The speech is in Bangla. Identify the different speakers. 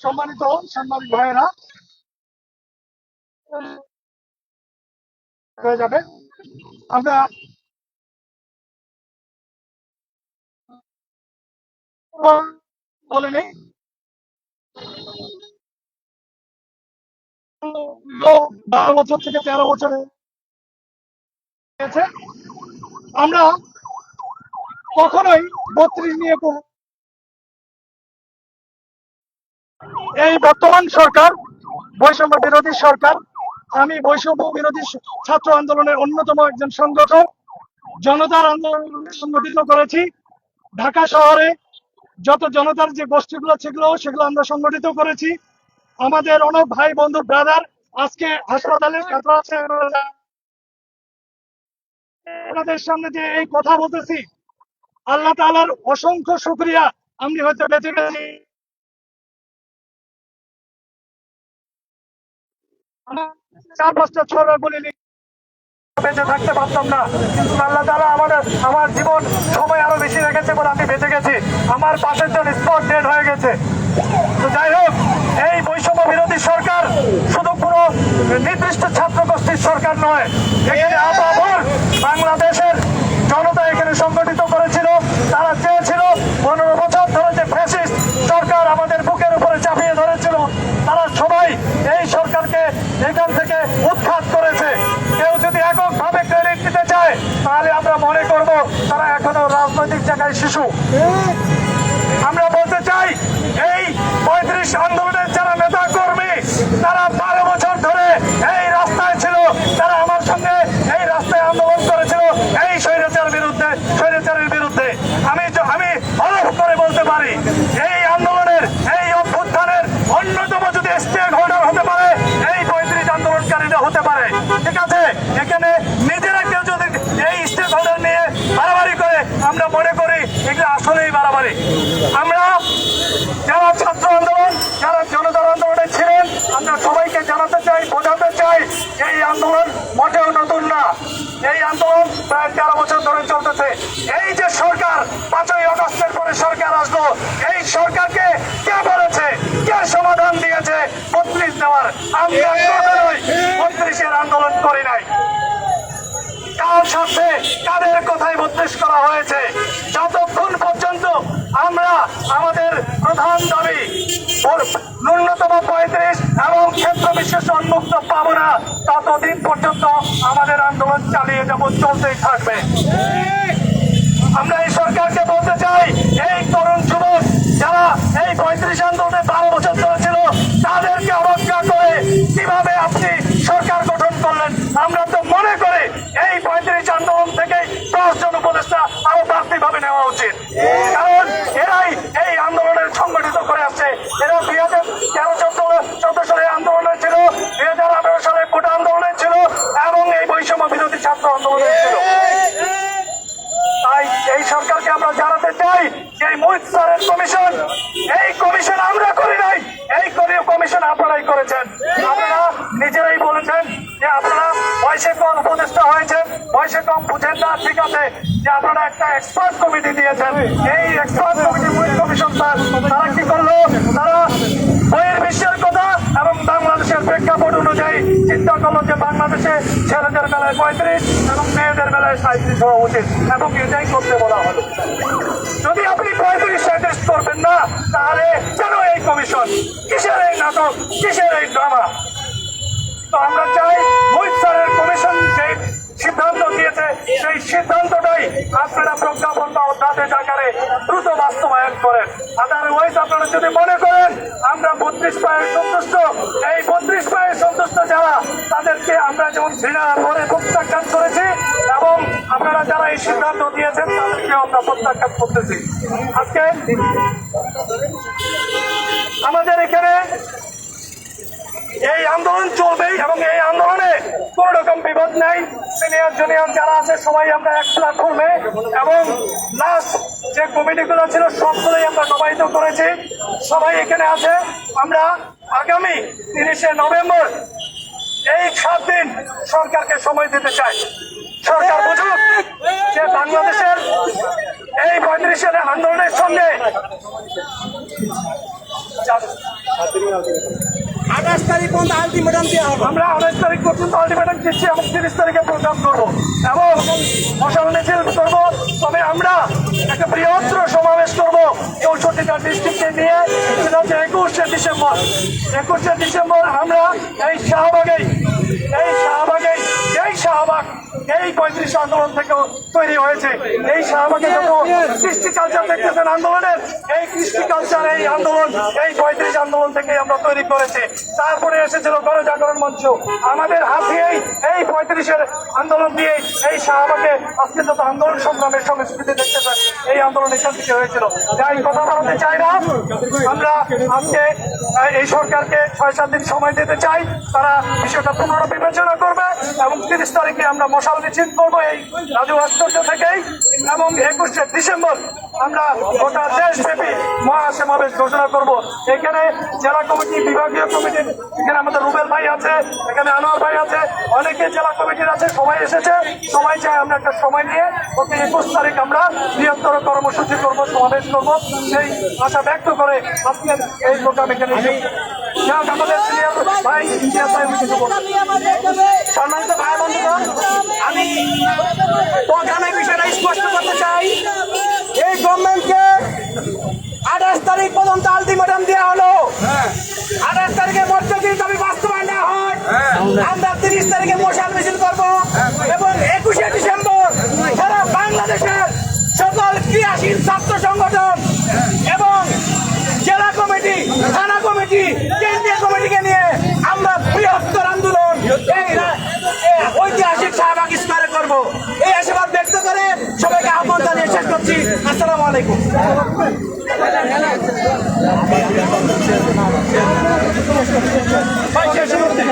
Speaker 1: সম্মানিত সাংবাদিক ভাইয়েরা হয়ে যাবে আমরা বলে নেই বারো বছর থেকে তেরো বছরে। আমরা কখনোই বত্রিশ নিয়ে কোনো এই বর্তমান সরকার, বৈষম্য বিরোধী সরকার, আমি বৈষম্য বিরোধী ছাত্র আন্দোলনের অন্যতম একজন সংগঠক। জনতার আন্দোলন সংগঠিত করেছি। ঢাকা শহরে যত জনতার যে গোষ্ঠীগুলো সেগুলো সেগুলো আমরা সংগঠিত করেছি। আমাদের অনেক ভাই বন্ধু ব্রাদার আজকে হাসপাতালে আপনাদের সামনে যে এই কথা বলতেছি আল্লাহ তাআলার অসংখ্য শুকরিয়া। আমি হয়তো বেঁচে গেছি। চার পাঁচটা ছড়া বলে নি। বেঁচে থাকতে পারতাম না। আল্লাহ আমাদের, আমার জীবন সময় আরও বেশি রেখেছে বলে আমি বেঁচে গেছি। আমার পাশের জন স্পট ডেড হয়ে গেছে। তো যাই হোক, এই বৈষম্য বিরোধী সরকার শুধু কোনো নির্দিষ্ট ছাত্র গোষ্ঠীর সরকার নয়। এখানে বাংলাদেশের জনতা এখানে সংগঠিত করেছিল। তারা চেয়েছিল, পনেরো বছর ধরে যে ফ্যাসিস্ট সরকার আমাদের বুকের উপরে চাপিয়ে ধরেছিল, তারা সবাই এই সরকারকে এখান থেকে উৎখাত করেছে। কেউ যদি এককভাবে ক্রেডিট দিতে চায়, তাহলে আমরা মনে করব তারা এখনও রাজনৈতিক জায়গায় শিশু। আমরা বলতে চাই, এই পঁয়ত্রিশ আন্দোলনের যারা নেতা কর্মী তারা বারো বছর ধরে এই রাস্তায় ছিল তারা আমার সঙ্গে এই রাস্তায় আন্দোলন করেছিল এই স্বৈরাচার বিরুদ্ধে স্বৈরাচারের বিরুদ্ধে আমি য- আমি হলফ করে বলতে পারি এই আন্দোলনের এই অভ্যুত্থানের অন্যতম যদি স্টেক হোল্ডার হতে পারে এই পঁয়ত্রিশ আন্দোলনকারীরা হতে পারে ঠিক আছে এখানে নিজেরা কেউ যদি এই স্টেক হোল্ডার নিয়ে বাড়াবাড়ি করে আমরা মনে করি এগুলো আসলেই বাড়াবাড়ি আমরা যারা ছাত্র আন্দোলন যারা জনতার আন্দোলনে ছিলেন আমরা সবাইকে জানাতে চাই বোঝাতে চাই এই আন্দোলন মোটেও নতুন না এই আন্দোলন প্রায় তেরো বছর ধরে চলতেছে এই যে সরকার পাঁচই আগস্টের পরে সরকার আসলো এই সরকারকে কে বলেছে? কে সমাধান দিয়েছে? বত্রিশ দেওয়ার আমরা কখনোই বত্রিশের আন্দোলন করি নাই। কার সাথে কাদের কথায় বত্রিশ করা হয়েছে। যতক্ষণ পর্যন্ত আমরা আমাদের প্রধান দাবি ন্যূনতম পঁয়ত্রিশ এবং ক্ষেত্র বিশেষ উন্মুক্ত পাবো না ততদিন পর্যন্ত আমাদের আন্দোলন চালিয়ে যাব চলতেই থাকবে। আমরা এই সরকারকে বলতে চাই এই তরুণ যুবক যারা এই পঁয়ত্রিশ আন্দোলনে বারো বছর ধরে ছিল। তাদেরকে অবজ্ঞা করে কীভাবে আপনি সরকার গঠন করলেন? আমরা তো মনে করে এই পঁয়ত্রিশ আন্দোলন থেকে দশজন উপদেষ্টা আরও বাড়তি ভাবে নেওয়া উচিত কারণ এরাই এই আন্দোলনের সংগঠিত করে আসছে এরা দুই হাজার তেরো চোদ্দ চোদ্দ সালে আন্দোলনে ছিল দুই হাজার আঠারো সালে কোটা আন্দোলনে ছিল এবং এই বৈষম্য বিরোধী ছাত্র আন্দোলনে ছিল তাই এই সরকারকে আমরা জানাতে চাই যে মহিত স্যারের কমিশন, এই কমিশন আমরা করি নাই। এই কমিশন আপনারাই করেছেন। আপনারা নিজেরাই বলেছেন যে আপনারা বয়সে কম উপদেষ্টা হয়েছেন, বয়সে কম বুঝেন না, ঠিক আছে, যে আপনারা একটা এক্সপার্ট কমিটি দিয়েছেন। এই এক্সপার্ট কমিটি মুহিত কমিশন তারা কি করল? তারা বইয়ের বিশ্বের কথা এবং বাংলাদেশের প্রেক্ষাপট অনুযায়ী চিন্তা করল যে বাংলাদেশে ছেলেদের বেলায় পঁয়ত্রিশ এবং মেয়েদের বেলায় সাঁত্রিশ হওয়া উচিত এবং এটাই করতে বলা হলো। যদি আপনি পঁয়ত্রিশ সাঁত্রিশ করবেন না, তাহলে কেন এই কমিশন? কিসের এই নাটক? কিসের এই ড্রামা? তো আমরা চাই মোহিত স্যারের কমিশন যে সিদ্ধান্ত দিয়েছে সেই সিদ্ধান্তটাই আপনারা প্রজ্ঞাপন বা অধ্যাদেশ আকারে দ্রুত বাস্তবায়ন করেন। আদারওয়াইজ আপনারা যদি মনে করেন, আমরা বত্রিশ পায়ে সন্তুষ্ট, এই বত্রিশ পায়ে সন্তুষ্ট যারা, তাদেরকে আমরা যেমন ঘৃণা করে প্রত্যাখ্যান করেছি, এবং আপনারা যারা এই সিদ্ধান্ত দিয়েছেন তাদেরকে আমরা প্রত্যাখ্যান করতেছি। আজকে আমাদের এখানে এই আন্দোলন চলবেই এবং এই আন্দোলনে কোন রকম বিপদ নাই। সিনিয়র জুনিয়র যারা আছে, সবাই আমরা এক প্ল্যাটফর্মে এবং লাস্ট যে কমিটিগুলো ছিল, সবগুলোই আমরা নবায়িত করেছি। সবাই এখানে আছে। আমরা আগামী তিরিশে নভেম্বর এই সাত দিন সরকারকে সময় দিতে চাই। সরকার বুঝুক যে বাংলাদেশের এই পঁয়ত্রিশের আন্দোলনের সঙ্গে
Speaker 2: আঠাশ তারিখ পর্যন্ত আলটিমেটাম দেওয়া হবে।
Speaker 1: আমরা আঠাশ তারিখ পর্যন্ত আলটিমেটাম দিচ্ছি এবং তিরিশ তারিখে প্রোগ্রাম করব। এবং মশাল মিছিল করব, তবে আমরা একটা বৃহত্তর সমাবেশ করব। চৌষট্টিটা ডিস্ট্রিক্টে নিয়ে একুশে ডিসেম্বর একুশে ডিসেম্বর আমরা এই শাহবাগেই এই শাহবাগেই, এই শাহবাগ, এই পঁয়ত্রিশ আন্দোলন থেকেও তৈরি হয়েছে। এই শাহবাগে যত কৃষ্টি কালচার দেখতেছেন আন্দোলনের এই কৃষ্টি কালচার এই আন্দোলন, এই পঁয়ত্রিশ আন্দোলন থেকে আমরা তৈরি করেছি। তারপরে এসেছিল গণজাগরণ মঞ্চ। আমাদের হাত দিয়েই এই পঁয়ত্রিশের আন্দোলন দিয়ে এই শাহবাগে আজকে যত আন্দোলন সংগ্রামের সংস্কৃতি দেখতেছেন, এই আন্দোলন এখান থেকে হয়েছিল। যাই কথা বলতে চাই না। আমরা আজকে এই সরকারকে ছয় সাত দিন সময় দিতে চাই। তারা বিষয়টা পুনর্বিবেচনা করবে এবং তিরিশ তারিখে আমরা মশাল মিছিল করব এই রাজু আশ্চর্য থেকেই এবং একুশে ডিসেম্বর আমরা গোটা দেশব্যাপী মহাসমাবেশ ঘোষণা করব। এখানে জেলা কমিটি, বিভাগীয় কমিটির এখানে আমাদের রুবেল ভাই আছে, এখানে আনোয়ার ভাই আছে, অনেকে জেলা কমিটির আছে, সবাই এসেছে। সবাই চাই আমরা একটা সময় নিয়ে প্রতি একুশ তারিখ আমরা বৃহত্তর কর্মসূচি করব, সমাবেশ করব। সেই আশা ব্যক্ত করে আজকের এই প্রোগ্রাম এখানে আমাদের senior ভাই ইতিহাস ভাই
Speaker 2: সম্মানিত ভাই আমি আলাইকুম।
Speaker 1: ভাই শেষ করতে